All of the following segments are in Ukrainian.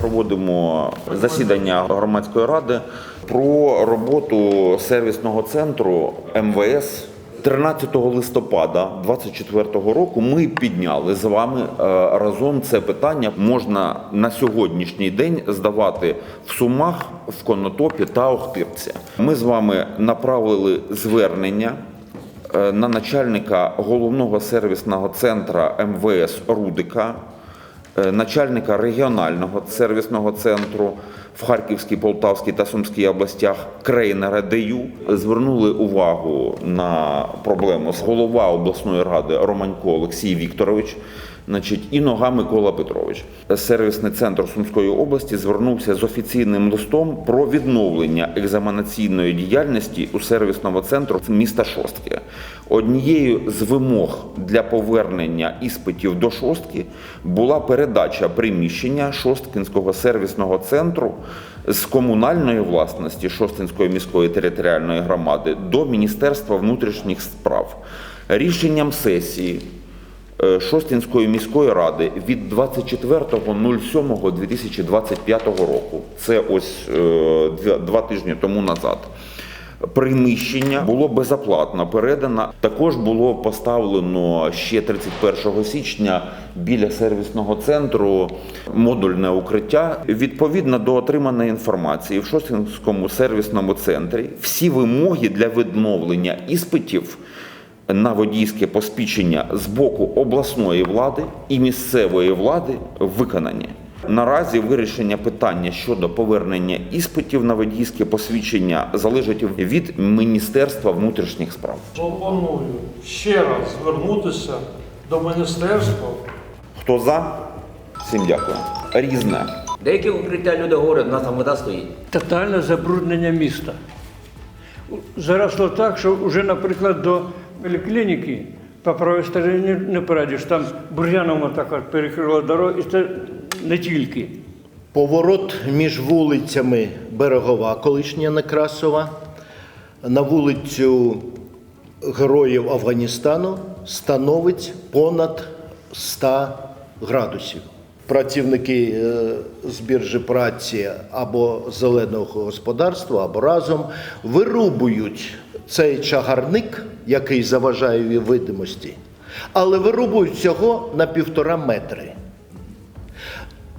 Проводимо засідання громадської ради про роботу сервісного центру МВС. 13 листопада 2024 року ми підняли з вами е, разом це питання. Можна на сьогоднішній день здавати в Сумах, в Конотопі та Охтирці. Ми з вами направили звернення е, на начальника головного сервісного центру МВС Рудика, начальника регіонального сервісного центру в Харківській, Полтавській та Сумській областях Крейнера ДЮ. Звернули увагу на проблему з голова обласної ради Романько Олексій Вікторович. Значить, і нога Микола Петрович. Сервісний центр Сумської області звернувся з офіційним листом про відновлення екзаменаційної діяльності у сервісному центру міста Шостки. Однією з вимог для повернення іспитів до шостки була передача приміщення Шосткінського сервісного центру з комунальної власності Шостинської міської територіальної громади до Міністерства внутрішніх справ. Рішенням сесії е, Шостинської міської ради від 24.07.2025 року. Це ось е, два- тижні тому назад. Приміщення було безоплатно передано. Також було поставлено ще 31 січня біля сервісного центру модульне укриття. Відповідно до отриманої інформації в Шостинському сервісному центрі всі вимоги для відновлення іспитів на водійське посвідчення з боку обласної влади і місцевої влади виконані. Наразі вирішення питання щодо повернення іспитів на водійське посвідчення залежить від Міністерства внутрішніх справ. Пропоную ще раз звернутися до міністерства. Хто за? Всім дякую. Різне. Деякі укриття люди говорять, у нас там вода стоїть. Тотальне забруднення міста. Заросло так, що вже, наприклад, до поліклініки по правій стороні не- перейдеш. Там бур'яном так от перекрило дорогу, і це не тільки. Поворот між вулицями Берегова, колишня Некрасова, на вулицю Героїв Афганістану становить понад 100 градусів. Працівники е, з біржі праці або зеленого господарства, або разом вирубують цей чагарник, який заважає видимості, але вирубують всього на півтора метри.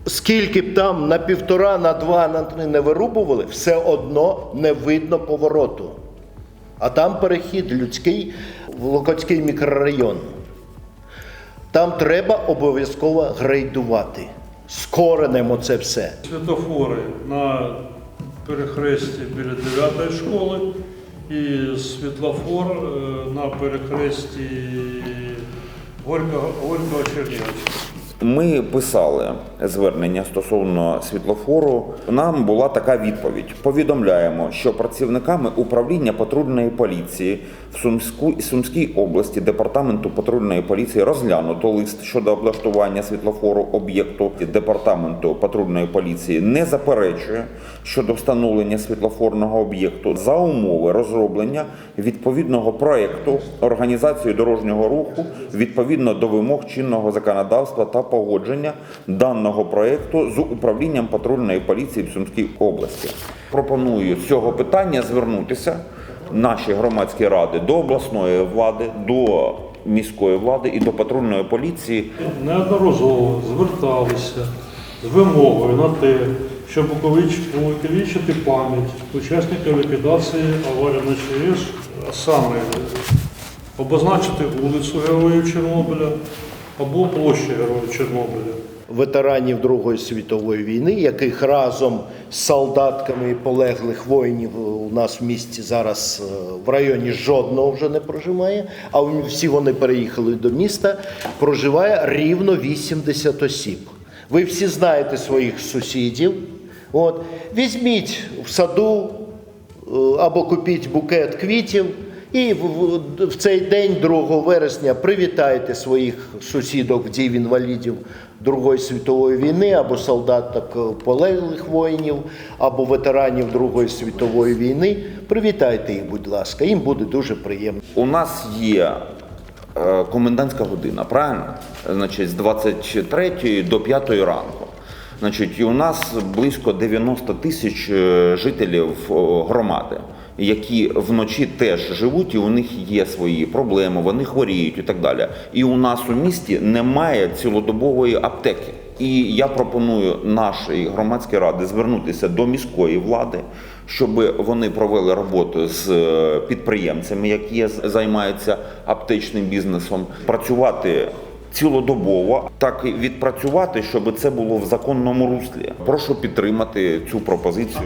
Скільки б там на півтора, на два, на три не вирубували, все одно не видно повороту. А там перехід людський в Локотський мікрорайон. Там треба обов'язково грейдувати. Скоренемо це все. Світофори на перехресті біля 9 школи і світлофор е, на перехресті Горького, Чернігівського. Ми писали звернення стосовно світлофору. Нам була така відповідь: повідомляємо, що працівниками управління патрульної поліції в Сумську Сумській області департаменту патрульної поліції розглянуто лист щодо облаштування світлофору об'єкту департаменту патрульної поліції не заперечує щодо встановлення світлофорного об'єкту за умови розроблення відповідного проекту організації дорожнього руху відповідно до вимог чинного законодавства та погодження даного проекту з управлінням патрульної поліції в Сумській області. Пропоную з цього питання звернутися наші громадські ради до обласної влади, до міської влади і до патрульної поліції Неодноразово зверталися з вимогою на те, щоб увековічити пам'ять учасників ліквідації аварії на ЧАЕС, а саме обозначити вулицю Героїв Чорнобиля або площу Героїв Чорнобиля. Ветеранів Другої світової війни, яких разом з солдатками полеглих воїнів у нас в місті зараз е, в районі жодного вже не проживає, а всі вони переїхали до міста. Проживає рівно 80 осіб. Ви всі знаєте своїх сусідів. От візьміть в саду е, або купіть букет квітів. І в, в- цей день, 2 вересня, привітайте своїх сусідок вдів інвалідів Другої світової війни, або солдаток е, полеглих воїнів, або ветеранів Другої світової війни. Привітайте їх, будь ласка, їм буде дуже приємно. У нас є е, комендантська година, правильно? Значить, з 23 до 5 ранку. Значить, і у нас близько 90 тисяч е, жителів громади, які вночі теж живуть, і у них є свої проблеми, вони хворіють і так далі. І у нас у місті немає цілодобової аптеки. І я пропоную нашій громадській раді звернутися до міської влади, щоб вони провели роботу з е, підприємцями, які займаються аптечним бізнесом, працювати цілодобово, так і відпрацювати, щоб це було в законному руслі. Прошу підтримати цю пропозицію.